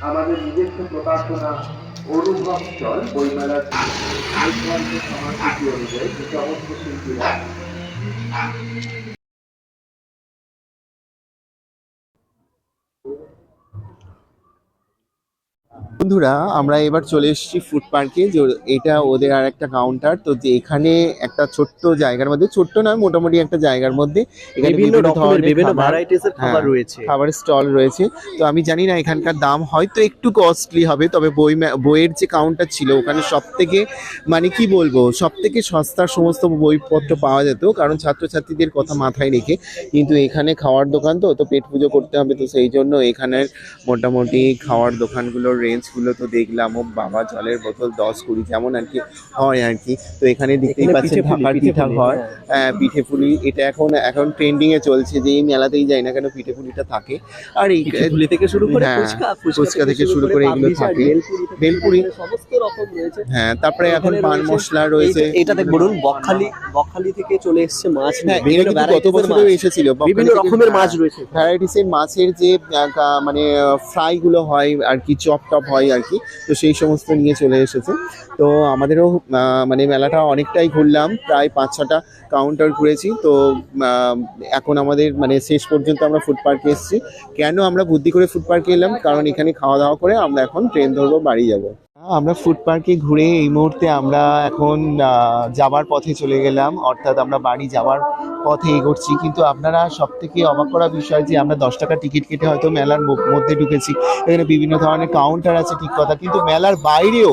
আমাদের নিজস্ব প্রকাশনা অনুভব চল বইমেলার সময়সূচি অনুযায়ী যে সমস্ত শিল্পীরা বন্ধুরা আমরা এবার চলে এসেছি ফুড পার্কে যে এটা ওদের আর একটা কাউন্টার তো যে এখানে একটা ছোট্ট জায়গার মধ্যে ছোট্ট নয় মোটামুটি একটা জায়গার মধ্যে এখানে বিভিন্ন ধরনের বিভিন্ন খাবার- খাবার হ্যাঁ, রয়েছে। খাবারের স্টল রয়েছে। তো আমি জানি না এখানকার দাম হয়তো একটু কস্টলি হবে তবে বই বইয়ের যে কাউন্টার ছিল ওখানে সব থেকে মানে কি বলব সব থেকে সস্তার সমস্ত বইপত্র পাওয়া যেত কারণ ছাত্রছাত্রীদের কথা মাথায় রেখে কিন্তু এখানে খাওয়ার দোকান তো তো পেট পুজো করতে হবে তো সেই জন্য এখানের মোটামুটি খাওয়ার দোকানগুলোর রেঞ্জগুলো তো দেখলাম ও বাবা জলের বোতল দশ কুড়ি যেমন আর কি হয় আর কি। তো এখানে দেখতেই পাচ্ছেন ঢাকার পিঠা পুলি, হয়। হ্যাঁ। পিঠে পুলি এটা এখন এখন ট্রেন্ডিং এ চলছে যে এই মেলাতেই যাই না কেন পিঠে পুলিটা থাকে। আর এই পুলি থেকে শুরু করে হ্যাঁ, ফুচকা থেকে শুরু করে এগুলো থাকে। করে সমস্ত রকম রয়েছে। হ্যাঁ তারপরে এখন পান মশলা রয়েছে এই- এটা দেখ বলুন বকখালি বকখালি থেকে চলে এসছে মাছ হ্যাঁ গত বছরেও। এসেছিল বিভিন্ন রকমের মাছ রয়েছে। ভ্যারাইটিস এর মাছের যে মানে ফ্রাই গুলো হয় আর কি চপ টপ হয় আর কি। তো সেই সমস্ত নিয়ে চলে এসেছে। তো আমাদেরও মানে মেলাটা অনেকটাই ঘুরলাম। প্রায় পাঁচ ছটা কাউন্টার ঘুরেছি। তো এখন আমাদের মানে শেষ পর্যন্ত আমরা ফুড পার্কে এসেছি। কেন আমরা বুদ্ধি করে ফুড পার্কে এলাম? কারণ এখানে খাওয়া দাওয়া করে আমরা এখন ট্রেন ধরবো, বাড়ি যাব। আমরা ফুড পার্কে ঘুরে এই মুহূর্তে আমরা এখন যাবার পথে চলে গেলাম। অর্থাৎ আমরা বাড়ি যাওয়ার পথে এগোচ্ছি। কিন্তু আপনারা সব থেকে অবাক করা বিষয় যে আমরা দশ টাকা টিকিট কেটে হয়তো মেলার মধ্যে ঢুকেছি। এখানে বিভিন্ন ধরনের কাউন্টার আছে ঠিক কথা কিন্তু মেলার বাইরেও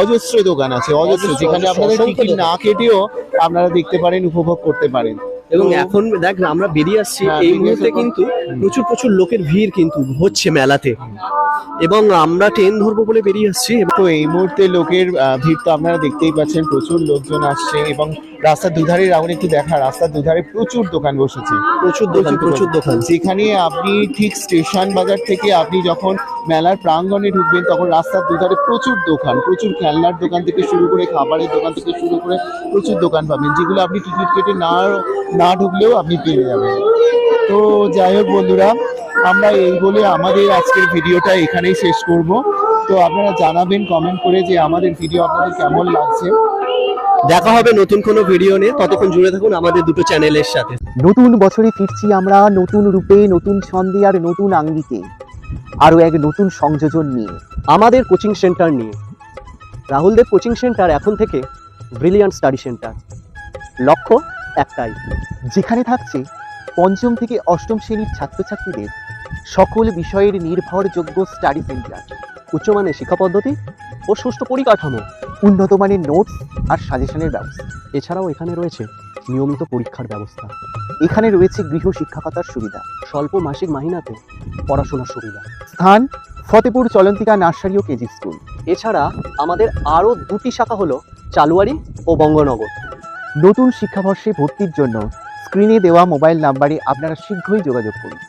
অজস্র দোকান আছে অজস্র। অজস্র, যেখানে আপনাদের টিকিট না কেটেও আপনারা দেখতে পারেন উপভোগ করতে পারেন। এবং এখন দেখ আমরা বেরিয়ে আসছি হ্যাঁ, এই মুহূর্তে কিন্তু প্রচুর প্রচুর লোকের ভিড় কিন্তু হচ্ছে মেলাতে। এবং আমরা ট্রেন ধরবো বলে বেরিয়ে আসছি। এবং তো এই মুহূর্তে লোকের ভিড় তো আপনারা দেখতেই পাচ্ছেন প্রচুর লোকজন আসছে এবং রাস্তার দুধারে রাউন্ড একটু দেখা রাস্তার দুধারে প্রচুর দোকান বসেছে। প্রচুর দোকান। প্রচুর দোকান। যেখানে আপনি ঠিক স্টেশন বাজার থেকে আপনি যখন মেলার প্রাঙ্গণে ঢুকবেন তখন রাস্তার দুধারে প্রচুর দোকান প্রচুর খেলনার দোকান থেকে শুরু করে খাবারের দোকান থেকে শুরু করে প্রচুর দোকান পাবেন যেগুলো আপনি টিকিট কেটে না না ঢুকলেও আপনি পেয়ে যাবেন। তো যাই হোক বন্ধুরা আমরা এই বলে আমাদের আজকের ভিডিওটা এখানেই শেষ করব। তো আপনারা জানাবেন কমেন্ট করে যে আমাদের ভিডিও আপনাদের কেমন লাগছে। দেখা হবে নতুন কোনো ভিডিও নিয়ে। ততক্ষণ জুড়ে থাকুন আমাদের দুটো চ্যানেলের সাথে। নতুন বছরে ফিরছি আমরা নতুন রূপে নতুন ছন্দে আর নতুন আঙ্গিকে। আরও এক নতুন সংযোজন নিয়ে। আমাদের কোচিং সেন্টার নিয়ে। রাহুলদেব কোচিং সেন্টার এখন থেকে ব্রিলিয়ান্ট স্টাডি সেন্টার। লক্ষ্য একটাই যেখানে থাকছে পঞ্চম থেকে অষ্টম শ্রেণির ছাত্রছাত্রীদের সকল বিষয়ের নির্ভরযোগ্য স্টাডি সেন্টার উচ্চমানের শিক্ষা পদ্ধতি ও সুষ্ঠু পরিকাঠামো, উন্নত মানের নোটস আর সাজেশনের ব্যবস্থা। এছাড়াও এখানে রয়েছে নিয়মিত পরীক্ষার ব্যবস্থা। এখানে রয়েছে গৃহ শিক্ষকতার সুবিধা, স্বল্প মাসিক মাহিনাতে পড়াশোনার সুবিধা। স্থান, ফতেপুর চলন্তিকা নার্সারি ও কেজি স্কুল। এছাড়া আমাদের আরও দুটি শাখা হলো চালুয়ারি ও বঙ্গনগর। নতুন শিক্ষাবর্ষে ভর্তির জন্য স্ক্রিনে দেওয়া মোবাইল নাম্বারে আপনারা শীঘ্রই যোগাযোগ করুন।